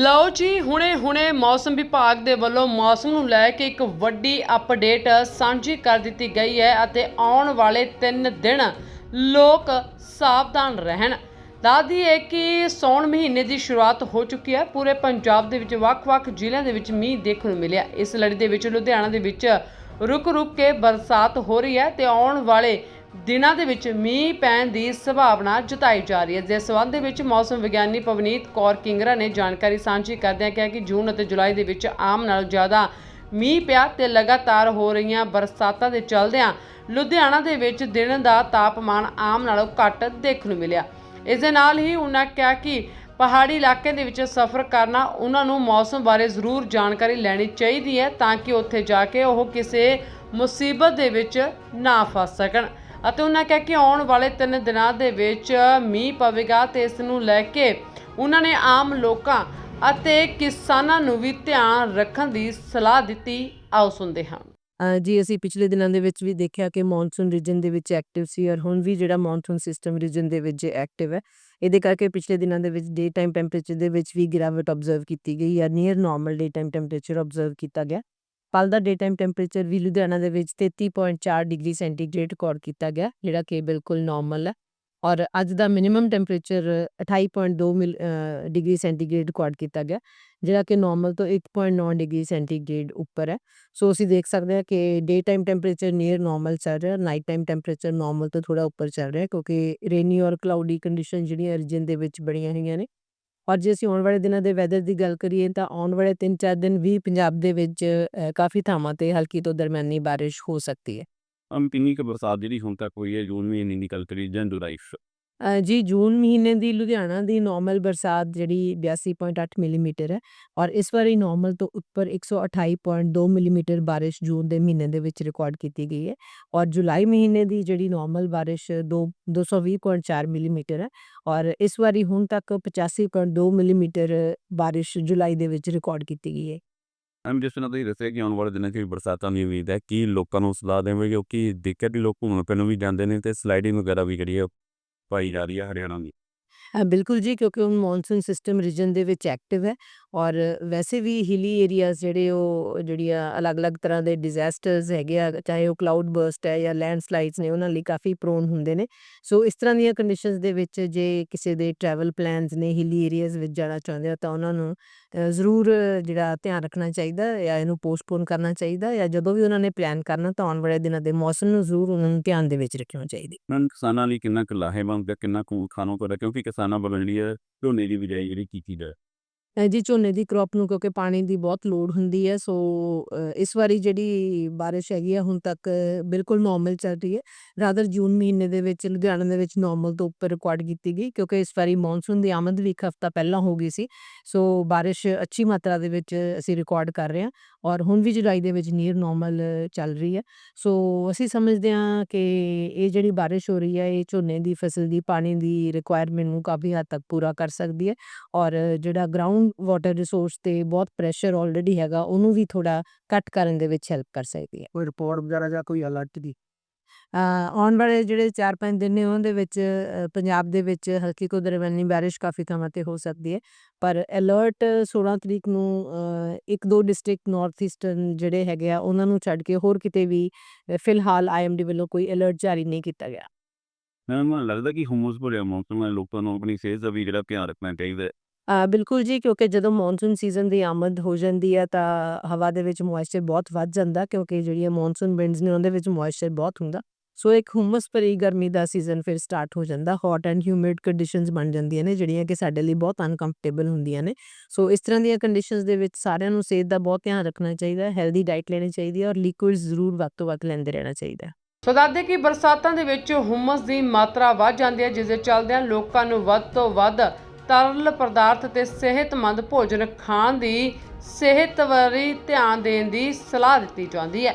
ਲਓ ਜੀ, ਹੁਣੇ ਹੁਣੇ ਮੌਸਮ ਵਿਭਾਗ ਦੇ ਵੱਲੋਂ ਮੌਸਮ ਨੂੰ ਲੈ ਕੇ ਇੱਕ ਵੱਡੀ ਅਪਡੇਟ ਸਾਂਝੀ ਕਰ ਦਿੱਤੀ ਗਈ ਹੈ ਅਤੇ ਆਉਣ ਵਾਲੇ 3 ਦਿਨ ਲੋਕ ਸਾਵਧਾਨ ਰਹਿਣ। ਦੱਸਦੀ ਹੈ ਕਿ ਸੌਣ ਮਹੀਨੇ ਦੀ ਸ਼ੁਰੂਆਤ ਹੋ ਚੁੱਕੀ ਹੈ। ਪੂਰੇ ਪੰਜਾਬ ਦੇ ਵਿੱਚ ਵੱਖ-ਵੱਖ ਜ਼ਿਲ੍ਹਿਆਂ ਦੇ ਵਿੱਚ ਮੀਂਹ ਦੇਖਣ ਨੂੰ ਮਿਲਿਆ। ਇਸ ਲੜੀ ਦੇ ਵਿੱਚ, ਲੁਧਿਆਣਾ ਦੇ ਵਿੱਚ ਰੁਕ-ਰੁਕ ਕੇ ਬਰਸਾਤ ਹੋ ਰਹੀ ਹੈ ਤੇ ਆਉਣ ਵਾਲੇ ਦਿਨਾਂ ਦੇ ਵਿੱਚ ਮੀਂਹ ਪੈਣ ਦੀ ਸੰਭਾਵਨਾ ਜਤਾਈ ਜਾ ਰਹੀ ਹੈ। ਜਿਸ ਸੰਬੰਧ ਦੇ ਵਿੱਚ ਮੌਸਮ ਵਿਗਿਆਨੀ ਪਵਨੀਤ ਕੌਰ ਕਿੰਗਰਾ ਨੇ ਜਾਣਕਾਰੀ ਸਾਂਝੀ ਕਰਦਿਆਂ ਕਿਹਾ ਕਿ ਜੂਨ ਅਤੇ ਜੁਲਾਈ ਦੇ ਵਿੱਚ ਆਮ ਨਾਲੋਂ ਜ਼ਿਆਦਾ ਮੀਂਹ ਪਿਆ ਤੇ ਲਗਾਤਾਰ ਹੋ ਰਹੀਆਂ ਬਰਸਾਤਾਂ ਦੇ ਚੱਲਦਿਆਂ ਲੁਧਿਆਣਾ ਦੇ ਵਿੱਚ ਦਿਨ ਦਾ ਤਾਪਮਾਨ ਆਮ ਨਾਲੋਂ ਘੱਟ ਦੇਖਣ ਨੂੰ ਮਿਲਿਆ। ਇਸ ਦੇ ਨਾਲ ਹੀ ਉਹਨਾਂ ਕਿਹਾ ਕਿ ਪਹਾੜੀ ਇਲਾਕੇ ਦੇ ਵਿੱਚ ਸਫ਼ਰ ਕਰਨਾ ਉਹਨਾਂ ਨੂੰ ਮੌਸਮ ਬਾਰੇ ਜ਼ਰੂਰ ਜਾਣਕਾਰੀ ਲੈਣੀ ਚਾਹੀਦੀ ਹੈ ਤਾਂ ਕਿ ਉੱਥੇ ਜਾ ਕੇ ਉਹ ਕਿਸੇ ਮੁਸੀਬਤ ਦੇ ਵਿੱਚ ਨਾ ਫਸ ਸਕਣ। ਅਤੇ ਉਹਨਾਂ ਕਿਹਾ ਕਿ ਆਉਣ ਵਾਲੇ ਤਿੰਨ ਦਿਨਾਂ ਦੇ ਵਿੱਚ ਮੀਂਹ ਪਵੇਗਾ ਤੇ ਇਸ ਨੂੰ ਲੈ ਕੇ ਉਹਨਾਂ ਨੇ ਆਮ ਲੋਕਾਂ ਅਤੇ ਕਿਸਾਨਾਂ ਨੂੰ ਵੀ ਧਿਆਨ ਰੱਖਣ ਦੀ ਸਲਾਹ ਦਿੱਤੀ। ਆਓ ਸੁਣਦੇ ਹਾਂ। ਜੀ, ਅਸੀਂ ਪਿਛਲੇ ਦਿਨਾਂ ਦੇ ਵਿੱਚ ਵੀ ਦੇਖਿਆ ਕਿ ਮੌਨਸੂਨ ਰੀਜਨ ਦੇ ਵਿੱਚ ਐਕਟਿਵ ਸੀ ਔਰ ਹੁਣ ਵੀ ਜਿਹੜਾ ਮੌਨਸੂਨ ਸਿਸਟਮ ਰੀਜਨ ਦੇ ਵਿੱਚ ਐਕਟਿਵ ਹੈ, ਇਹਦੇ ਕਰਕੇ ਪਿਛਲੇ ਦਿਨਾਂ ਦੇ ਵਿੱਚ ਡੇ ਟਾਈਮ ਟੈਂਪਰੇਚਰ ਦੇ ਵਿੱਚ ਵੀ ਗਿਰਾਵਟ ਆਬਜ਼ਰਵ ਕੀਤੀ ਗਈ ਹੈ near normal day time temperature observe ਕੀਤਾ ਗਿਆ। ਕੱਲ੍ਹ ਦਾ ਡੇ ਟਾਈਮ ਟੈਂਪਰੇਚਰ ਵੀ ਲੁਧਿਆਣਾ ਦੇ ਵਿੱਚ 33.4 ਡਿਗਰੀ ਸੈਂਟੀਗ੍ਰੇਡ ਰਿਕਾਰਡ ਕੀਤਾ ਗਿਆ, ਜਿਹੜਾ ਕਿ ਬਿਲਕੁਲ ਨਾਰਮਲ ਹੈ। ਔਰ ਅੱਜ ਦਾ ਮਿਨੀਮਮ ਟੈਂਪਰੇਚਰ 28.2 ਮਿਲ ਡਿਗਰੀ ਸੈਂਟੀਗ੍ਰੇਡ ਰਿਕਾਰਡ ਕੀਤਾ ਗਿਆ, ਜਿਹੜਾ ਕਿ ਨਾਰਮਲ ਤੋਂ 1.9 ਡਿਗਰੀ ਸੈਂਟੀਗ੍ਰੇਡ ਉੱਪਰ ਹੈ। ਸੋ ਅਸੀਂ ਦੇਖ ਸਕਦੇ ਹਾਂ ਕਿ day time temperature near normal ਚੱਲ ਰਿਹਾ ਨਾਈਟ ਟਾਈਮ ਟੈਂਪਰੇਚਰ ਨਾਰਮਲ ਤੋਂ ਥੋੜਾ ਉੱਪਰ ਚੱਲ ਰਿਹਾ, ਕਿਉਂਕਿ ਰੇਨੀ ਔਰ ਕਲਾਉਡੀ ਕੰਡੀਸ਼ਨ ਜਿਹੜੀਆਂ ਰੀਜਨ ਦੇ ਵਿੱਚ ਬਣੀਆਂ ਹੋਈਆਂ ਨੇ ਔਰ ਜੇ ਅਸੀਂ ਆਉਣ ਵਾਲੇ ਦਿਨਾਂ ਦੇ ਵੈਦਰ ਦੀ ਗੱਲ ਕਰੀਏ ਤਾਂ ਆਉਣ ਵਾਲੇ 3-4 ਦਿਨ ਵੀ ਪੰਜਾਬ ਦੇ ਵਿੱਚ ਕਾਫੀ ਥਾਵਾਂ ਤੇ ਹਲਕੀ ਤੋਂ ਦਰਮਿਆਨੀ ਬਾਰਿਸ਼ ਹੋ ਸਕਦੀ ਹੈ। ਅਮ ਕਿੰਨੀ ਬਰਸਾਤ ਜਿਹੜੀ ਹੁਣ ਤੱਕ ਹੋਈ ਹੈ, ਜੂਨ ਮਹੀਨੇ ਦੀ ਗੱਲ ਕਰੀਏ ਜਾਂ ਜੁਲਾਈ 'ਚ ਅ, ਜੀ ਜੂਨ ਮਹੀਨੇ ਦੀ ਲੁਧਿਆਣਾ ਦੀ ਨਾਰਮਲ 82.8 ਮਿਲੀਮੀਟਰ ਹੈ ਔਰ ਇਸ ਵਾਰੀ ਨਾਰਮਲ ਤੋਂ ਉੱਪਰ 128.2 ਮਿਲੀਮੀਟਰ ਬਾਰਿਸ਼ ਜੂਨ ਦੇ ਮਹੀਨੇ ਦੇ ਵਿੱਚ ਰਿਕਾਰਡ ਕੀਤੀ ਗਈ ਹੈ ਔਰ ਜੁਲਾਈ ਮਹੀਨੇ ਦੀ ਜਿਹੜੀ ਨਾਰਮਲ ਬਾਰਿਸ਼ 220.4 ਮਿਲੀਮੀਟਰ ਹੈ ਔਰ ਇਸ ਵਾਰੀ ਹੁਣ ਤੱਕ 85.2 ਮਿਲੀਮੀਟਰ ਬਾਰਿਸ਼ ਜੁਲਾਈ ਦੇ ਵਿੱਚ ਰਿਕਾਰਡ ਕੀਤੀ ਗਈ ਹੈ। ਅਮ ਜਿਸ ਤਰ੍ਹਾਂ ਤੁਸੀਂ ਦੱਸਿਆ ਕਿ ਆਉਣ ਵਾਲੇ ਦਿਨਾਂ 'ਚ ਵੀ ਬਰਸਾਤਾਂ ਦੀ ਉਮੀਦ ਹੈ ਕੀ ਲੋਕਾਂ ਨੂੰ ਸਲਾਹ ਦੇਵਾਂਗੇ ਕਿਉਂਕਿ ਦੇਖਿਆ ਕਿ ਲੋਕ ਘੁੰਮਣ ਫਿਰਨ ਵੀ ਜਾਂਦੇ ਨੇ ਤੇ ਸਲਾਈਡਿੰਗ ਵਗੈਰਾ ਵੀ ਜਿਹੜੀ ਹੈ ਪਾਈ ਜਾ ਰਹੀ ਹੈ ਹਰਿਆਣਾ ਦੀ। ਬਿਲਕੁਲ ਜੀ, ਕਿਉਂਕਿ ਹੁਣ ਮੌਨਸੂਨ ਸਿਸਟਮ ਰੀਜਨ ਦੇ ਵਿੱਚ ਐਕਟਿਵ ਹੈ ਔਰ ਵੈਸੇ ਵੀ ਹਿਲੀ ਏਰੀਆਜ਼ ਜਿਹੜੇ ਉਹ ਜਿਹੜੀਆਂ ਅਲੱਗ-ਅਲੱਗ ਤਰ੍ਹਾਂ ਦੇ ਡਿਜ਼ਾਸਟਰਸ ਹੈਗੇ ਆ, ਚਾਹੇ ਉਹ ਕਲਾਉਡ ਬਰਸਟ ਹੈ ਜਾਂ ਲੈਂਡਸਲਾਈਡਸ ਨੇ, ਉਹਨਾਂ ਲਈ ਕਾਫੀ ਪ੍ਰੋਨ ਹੁੰਦੇ ਨੇ। ਸੋ ਇਸ ਤਰ੍ਹਾਂ ਦੀਆਂ ਕੰਡੀਸ਼ਨਸ ਦੇ ਵਿੱਚ ਜੇ ਕਿਸੇ ਦੇ ਟਰੈਵਲ ਪਲਾਨਸ ਨੇ ਹਿਲੀ ਏਰੀਆਜ਼ ਵਿੱਚ ਜਾਣਾ ਚਾਹੁੰਦੇ ਹੋ, ਤਾਂ ਉਹਨਾਂ ਨੂੰ ਜ਼ਰੂਰ ਜਿਹੜਾ ਧਿਆਨ ਰੱਖਣਾ ਚਾਹੀਦਾ ਜਾਂ ਇਹਨੂੰ ਪੋਸਟਪੋਨ ਕਰਨਾ ਚਾਹੀਦਾ ਜਾਂ ਜਦੋਂ ਵੀ ਉਹਨਾਂ ਨੇ ਪਲਾਨ ਕਰਨਾ, ਤਾਂ ਆਉਣ ਵਾਲੇ ਦਿਨਾਂ ਦੇ ਮੌਸਮ ਨੂੰ ਜ਼ਰੂਰ ਉਹਨਾਂ ਨੂੰ ਧਿਆਨ ਦੇ ਵਿੱਚ ਰੱਖਣਾ ਚਾਹੀਦਾ। ਮੈਮ, ਕਿਸਾਨਾਂ ਲਈ ਕਿੰਨਾ ਕੁ ਲਾਹੇਵੰਦ ਕਿੰਨਾ ਕੁ ਖਾਣੋਂ ਪਰ ਕਿਉਂਕਿ ਕਿਸਾਨਾਂ ਵੱਲੋਂ ਜਿਹੜੀ ਹੈ ਝੋਨੇ ਦੀ ਬਿਜਾਈ ਜਿਹੜੀ ਕੀਤੀ ਜਾਏ। ਜੀ, ਝੋਨੇ ਦੀ ਕ੍ਰੌਪ ਨੂੰ ਕਿਉਂਕਿ ਪਾਣੀ ਦੀ ਬਹੁਤ ਲੋੜ ਹੁੰਦੀ ਹੈ, ਸੋ ਇਸ ਵਾਰੀ ਜਿਹੜੀ ਬਾਰਿਸ਼ ਹੈਗੀ ਆ, ਹੁਣ ਤੱਕ ਬਿਲਕੁਲ ਨਾਰਮਲ ਚੱਲ ਰਹੀ ਹੈ। ਰਾਦਰ ਜੂਨ ਮਹੀਨੇ ਦੇ ਵਿੱਚ, ਲੁਧਿਆਣਾ ਦੇ ਵਿੱਚ ਨਾਰਮਲ ਤੋਂ ਉੱਪਰ ਰਿਕਾਰਡ ਕੀਤੀ ਗਈ, ਕਿਉਂਕਿ ਇਸ ਵਾਰੀ ਮੌਨਸੂਨ ਦੀ ਆਮਦ ਵੀ ਇੱਕ ਹਫ਼ਤਾ ਪਹਿਲਾਂ ਹੋ ਗਈ ਸੀ। ਸੋ ਬਾਰਿਸ਼ ਅੱਛੀ ਮਾਤਰਾ ਦੇ ਵਿੱਚ ਅਸੀਂ ਰਿਕਾਰਡ ਕਰ ਰਹੇ ਹਾਂ। ਔਰ ਹੁਣ ਵੀ ਜੁਲਾਈ ਦੇ ਵਿੱਚ ਨੀਅਰ ਨਾਰਮਲ ਚੱਲ ਰਹੀ ਹੈ। ਸੋ ਅਸੀਂ ਸਮਝਦੇ ਹਾਂ ਕਿ ਇਹ ਜਿਹੜੀ ਬਾਰਿਸ਼ ਹੋ ਰਹੀ ਹੈ, ਇਹ ਝੋਨੇ ਦੀ ਫਸਲ ਦੀ, ਪਾਣੀ ਦੀ ਰਿਕੁਆਇਰਮੈਂਟ ਨੂੰ ਕਾਫੀ ਹੱਦ ਤੱਕ ਪੂਰਾ ਕਰ ਸਕਦੀ ਹੈ ਔਰ ਜਿਹੜਾ ਗਰਾਊਂਡ ਵਾਟਰ ਰਿਸੋਰਸ ਤੇ ਬਹੁਤ ਪ੍ਰੈਸ਼ਰ ਆਲਰੇਡੀ ਹੈਗਾ, ਉਹਨੂੰ ਵੀ ਥੋੜਾ ਘੱਟ ਕਰਨ ਦੇ ਵਿੱਚ ਹੈਲਪ ਕਰ ਸਕਦੀ ਹੈ। ਕੋਈ ਰਿਪੋਰਟ ਵਗੈਰਾ ਜਾਂ ਕੋਈ ਅਲਰਟ ਦੀ? ਆਉਣ ਵਾਲੇ ਜਿਹੜੇ 4-5 ਦਿਨ ਨੇ ਉਹਦੇ ਵਿੱਚ ਪੰਜਾਬ ਦੇ ਵਿੱਚ ਹਲਕੀ ਤੋਂ ਦਰਮਿਆਨੀ ਬਾਰਿਸ਼ ਕਾਫੀ ਥਾਵਾਂ ਤੇ ਹੋ ਸਕਦੀ ਹੈ। ਪਰ ਅਲਰਟ 16 ਤਰੀਕ ਨੂੰ ਇੱਕ ਦੋ ਡਿਸਟ੍ਰਿਕਟ ਨਾਰਥ ਈਸਟਰਨ ਜਿਹੜੇ ਹੈਗੇ ਆ ਉਹਨਾਂ ਨੂੰ ਛੱਡ ਕੇ ਹੋਰ ਕਿਤੇ ਵੀ ਫਿਲਹਾਲ ਆਈਐਮਡੀ ਵੱਲੋਂ ਕੋਈ ਅਲਰਟ ਜਾਰੀ ਨਹੀਂ ਕੀਤਾ ਗਿਆ। ਮੈਨੂੰ ਲੱਗਦਾ ਕਿ ਹੁਮਸ ਭਰਿਆ ਮੌਸਮ ਹੈ ਲੋਕਾਂ ਨੂੰ ਆਪਣੀ ਸਿਹਤ ਦਾ ਵੀ ਜਿਹੜਾ ਧਿਆਨ ਰੱਖਣਾ ਚਾਹੀਦਾ ਹੈ। ਬਿਲਕੁਲ ਜੀ ਕਿਉਂਕਿ ਜਦੋਂ ਮੌਨਸੂਨ ਸੀਜ਼ਨ ਦੀ ਆਮਦ ਹੋ ਜਾਂਦੀ ਹੈ ਤਾਂ ਹਵਾ ਦੇ ਵਿੱਚ ਮੋਇਸਚਰ ਬਹੁਤ ਵੱਧ ਜਾਂਦਾ ਕਿਉਂਕਿ ਜਿਹੜੀਆਂ ਮੌਨਸੂਨ ਵਿੰਡਸ ਨੇ ਉਹਦੇ ਵਿੱਚ ਮੋਇਸਚਰ ਬਹੁਤ ਹੁੰਦਾ। ਸੋ ਇੱਕ ਹੁਮਸ ਭਰੀ ਗਰਮੀ ਦਾ ਸੀਜ਼ਨ ਫਿਰ ਸਟਾਰਟ ਹੋ ਜਾਂਦਾ। ਹੌਟ ਐਂਡ ਹਿਊਮਿਡ ਕੰਡੀਸ਼ਨਸ ਬਣ ਜਾਂਦੀਆਂ ਨੇ, ਜਿਹੜੀਆਂ ਕਿ ਸਾਡੇ ਲਈ ਬਹੁਤ ਅਨਕੰਫਰਟੇਬਲ ਹੁੰਦੀਆਂ ਨੇ। ਸੋ ਇਸ ਤਰ੍ਹਾਂ ਦੀਆਂ ਕੰਡੀਸ਼ਨਸ ਦੇ ਵਿੱਚ ਸਾਰਿਆਂ ਨੂੰ ਸਿਹਤ ਦਾ ਬਹੁਤ ਧਿਆਨ ਰੱਖਣਾ ਚਾਹੀਦਾ ਹੈ ਹੈਲਦੀ ਡਾਈਟ ਲੈਣੀ ਚਾਹੀਦੀ ਹੈ ਔਰ ਲਿਕੁਇਡਸ ਜ਼ਰੂਰ ਵੱਧ ਤੋਂ ਵੱਧ ਲੈਂਦੇ ਰਹਿਣਾ ਚਾਹੀਦਾ ਹੈ। ਸੋ, ਦੱਸਦੇ ਕਿ ਬਰਸਾਤਾਂ ਦੇ ਵਿੱਚ ਹੁਮਸ ਦੀ ਮਾਤਰਾ ਵੱਧ ਜਾਂਦੀ ਹੈ, ਜਿਸ ਦੇ ਚੱਲਦਿਆਂ ਲੋਕਾਂ ਨੂੰ ਵੱਧ ਤੋਂ ਵੱਧ ਤਰਲ ਪਦਾਰਥ ਤੇ ਸਿਹਤਮੰਦ ਭੋਜਨ ਖਾਣ ਦੀ ਸਿਹਤ ਵੱਲ ਧਿਆਨ ਦੇਣ ਦੀ ਸਲਾਹ ਦਿੱਤੀ ਜਾਂਦੀ ਹੈ।